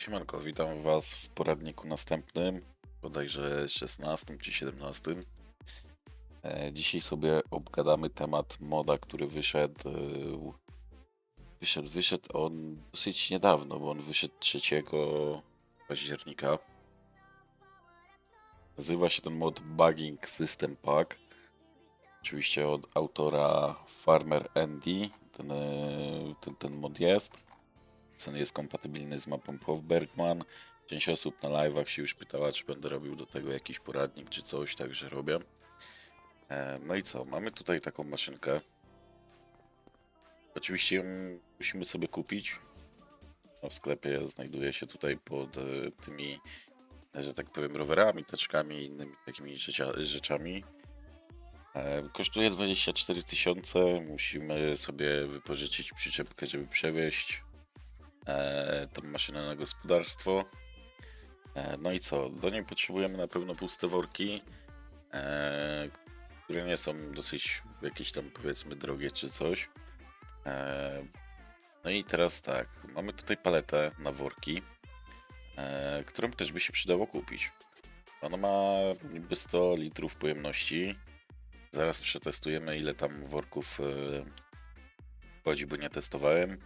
Siemanko, witam Was w poradniku następnym, bodajże 16 czy 17. E, Dzisiaj sobie obgadamy temat moda, który wyszedł. e, Wyszedł, wyszedł on dosyć niedawno, bo on wyszedł 3 października. Nazywa się ten mod Bugging System Pack. Oczywiście od autora Farmer Andy. Ten, e, ten, ten mod jest. Cen jest kompatybilny z mapą Bergman. Część osób na live'ach się już pytała, czy będę robił do tego jakiś poradnik czy coś, także robię. E, No i co? Mamy tutaj taką maszynkę. Oczywiście musimy sobie kupić. No, w sklepie znajduje się tutaj pod e, tymi, że tak powiem, rowerami, teczkami i innymi takimi rzeczami. E, Kosztuje 24 tysiące. Musimy sobie wypożyczyć przyczepkę, żeby przewieźć e, tą maszynę na gospodarstwo. E, no i co? Do niej potrzebujemy na pewno puste worki, e, które nie są dosyć jakieś tam powiedzmy drogie czy coś. E, no i teraz tak, mamy tutaj paletę na worki, którą też by się przydało kupić. Ona ma niby 100 litrów pojemności. Zaraz przetestujemy ile tam worków e, wchodzi, bo nie testowałem.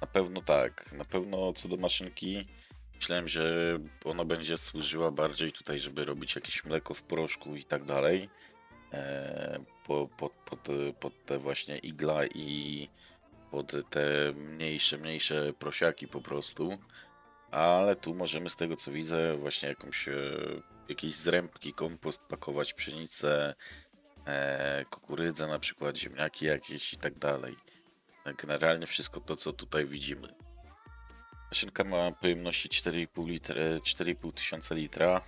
Na pewno tak. Na pewno co do maszynki, myślałem, że ona będzie służyła bardziej tutaj, żeby robić jakieś mleko w proszku i tak dalej. E, po, pod, pod, pod te właśnie igla i pod te mniejsze, mniejsze prosiaki po prostu. Ale tu możemy z tego co widzę właśnie jakąś, e, jakieś zrębki, kompost pakować, pszenicę, e, kukurydzę na przykład, ziemniaki jakieś i tak dalej. Generalnie wszystko to, co tutaj widzimy. Maszynka ma pojemności 4,5 litra, 4,5 tysiąca litra.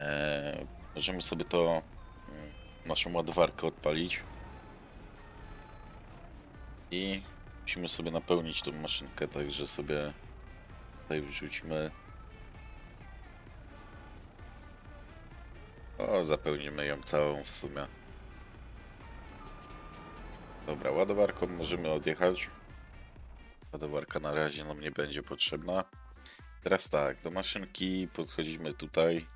Eee, możemy sobie to mm, naszą ładowarkę odpalić. I musimy sobie napełnić tą maszynkę, także sobie tutaj wrzućmy. O, zapełnimy ją całą w sumie. Dobra, ładowarką możemy odjechać. Ładowarka na razie nam nie będzie potrzebna. Teraz tak, do maszynki podchodzimy tutaj.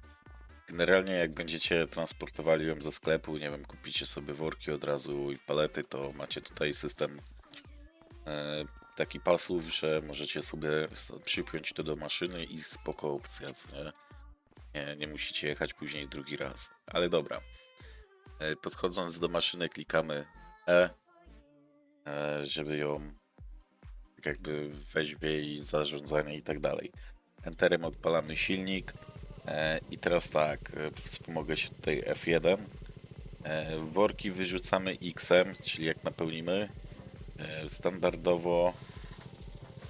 Generalnie jak będziecie transportowali ją ze sklepu, nie wiem, kupicie sobie worki od razu i palety, to macie tutaj system e, taki pasów, że możecie sobie przypiąć to do maszyny i spoko opcja, nie? Nie, nie musicie jechać później drugi raz. Ale dobra. E, Podchodząc do maszyny klikamy e, żeby ją tak jakby wejść w jej zarządzanie i tak dalej. Enterem odpalamy silnik e, i teraz tak, e, wspomogę się tutaj F1. E, worki wyrzucamy X-em, czyli jak napełnimy. E, standardowo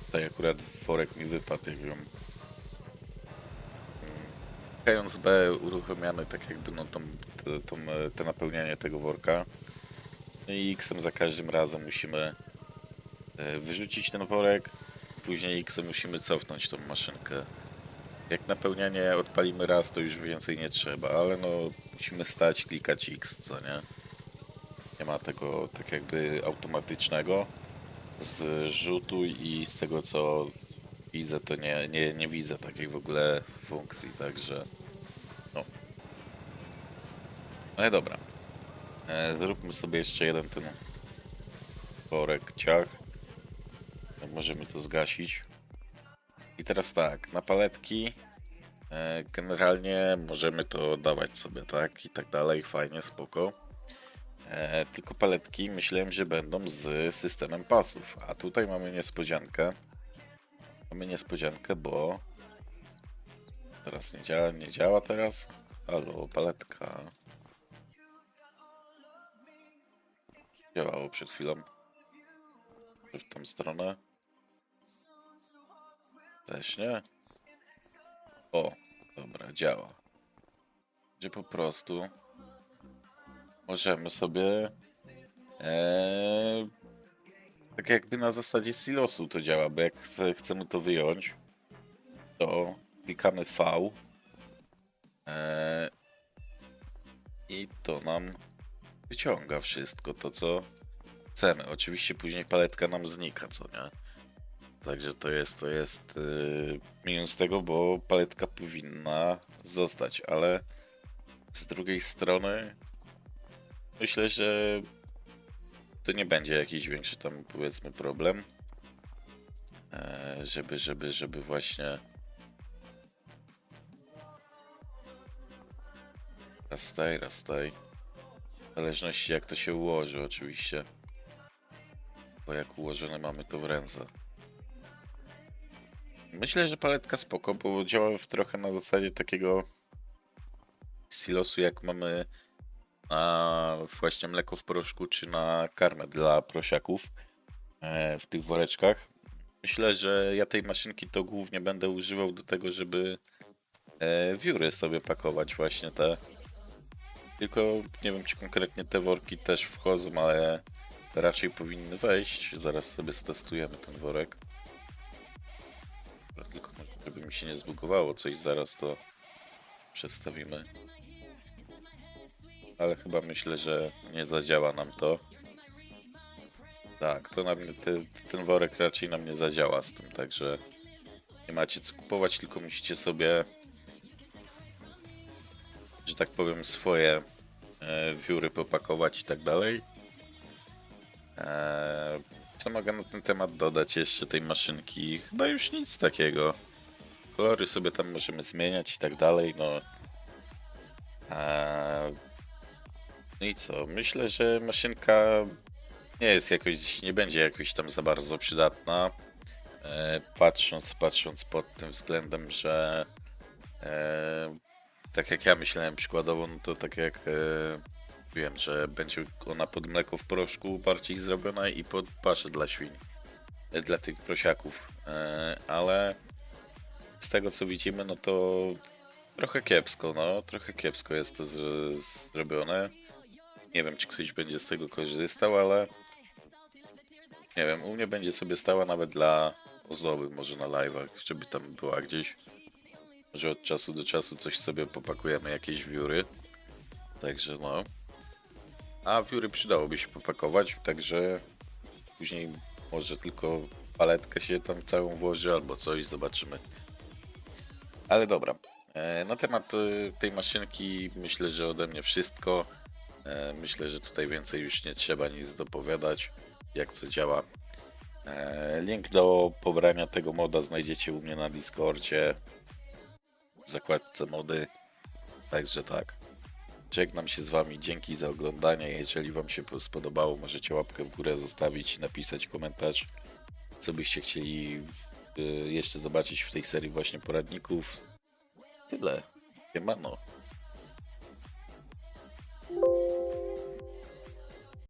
tutaj akurat worek mi wypadł, jak ją Kając B uruchamiamy tak jakby no tą, tą, e, te napełnianie tego worka. No i X-em za każdym razem musimy e, wyrzucić ten worek, później X-em musimy cofnąć tą maszynkę. Jak napełnianie odpalimy raz, to już więcej nie trzeba, ale no musimy stać, klikać X, co nie? Nie ma tego tak jakby automatycznego z rzutu i z tego co widzę, to nie, nie, nie widzę takiej w ogóle funkcji, także no. No i dobra. E, zróbmy sobie jeszcze jeden ten worek ciach. Możemy to zgasić. I teraz tak, na paletki e, generalnie możemy to dawać sobie, tak? I tak dalej, fajnie, spoko. E, tylko paletki myślałem, że będą z systemem pasów, a tutaj mamy niespodziankę. Mamy niespodziankę, bo teraz nie działa, nie działa teraz. Halo, paletka. Działało przed chwilą. W tą stronę? Też nie? O, dobra, działa. Gdzie po prostu możemy sobie eee, tak jakby na zasadzie silosu to działa, bo jak chce, chcemy to wyjąć, to klikamy V eee, i to nam wyciąga wszystko to, co chcemy. Oczywiście później paletka nam znika, co nie? Także to jest, to jest yy, minus tego, bo paletka powinna zostać, ale z drugiej strony myślę, że to nie będzie jakiś większy tam powiedzmy problem. E, żeby, żeby, żeby właśnie rastaj, rastaj. W zależności jak to się ułoży oczywiście. Bo jak ułożone mamy to w ręce. Myślę, że paletka spoko, bo działa trochę na zasadzie takiego silosu jak mamy na właśnie mleko w proszku, czy na karmę dla prosiaków e, w tych woreczkach. Myślę, że ja tej maszynki to głównie będę używał do tego, żeby e, wióry sobie pakować właśnie te. Tylko nie wiem, czy konkretnie te worki też wchodzą, ale raczej powinny wejść. Zaraz sobie stestujemy ten worek. Tylko żeby mi się nie zbugowało coś zaraz, to przestawimy. Ale chyba myślę, że nie zadziała nam to. Tak, to na mnie, te, ten worek raczej nam nie zadziała z tym, także nie macie co kupować, tylko musicie sobie, że tak powiem, swoje e, wióry popakować i tak dalej. E, co mogę na ten temat dodać jeszcze tej maszynki? Chyba już nic takiego. Kolory sobie tam możemy zmieniać i tak dalej, no. E, no i co? Myślę, że maszynka nie jest jakoś, nie będzie jakoś tam za bardzo przydatna. Patrząc, patrząc pod tym względem, że tak jak ja myślałem przykładowo, no to tak jak e, wiem, że będzie ona pod mleko w proszku bardziej zrobiona i pod paszę dla świń, e, dla tych prosiaków, e, ale z tego co widzimy, no to trochę kiepsko, no, trochę kiepsko jest to z, zrobione. Nie wiem, czy ktoś będzie z tego korzystał, ale nie wiem, u mnie będzie sobie stała nawet dla ozdoby, może na live'ach, żeby tam była gdzieś. Może od czasu do czasu coś sobie popakujemy, jakieś wióry. Także no. A wióry przydałoby się popakować, także później może tylko paletkę się tam całą włoży albo coś, zobaczymy. Ale dobra. E, Na temat e, tej maszynki myślę, że ode mnie wszystko. E, Myślę, że tutaj więcej już nie trzeba nic dopowiadać, jak co działa. Link do pobrania tego moda znajdziecie u mnie na Discordzie w zakładce mody. Także tak. Żegnam się z wami. Dzięki za oglądanie. Jeżeli wam się spodobało, możecie łapkę w górę zostawić, napisać komentarz, co byście chcieli y, jeszcze zobaczyć w tej serii właśnie poradników. Tyle. Siemano.